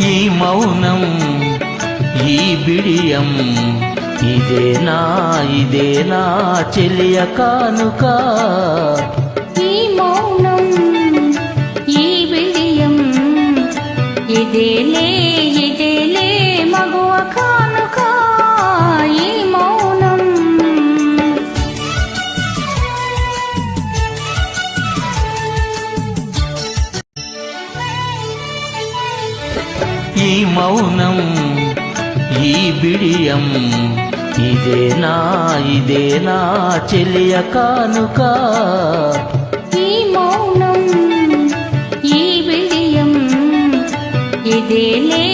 ఈ మౌనం ఈ బిడియం ఇదేనా ఇదేనా చెలియ కానుక. ఈ మౌనం ఈ బిడియం ఇదేలే ఈ మౌనం ఈ బిడియం ఇదేనా ఇదేనా చెలియ కానుక. ఈ మౌనం ఈ బిడియం ఇదేలే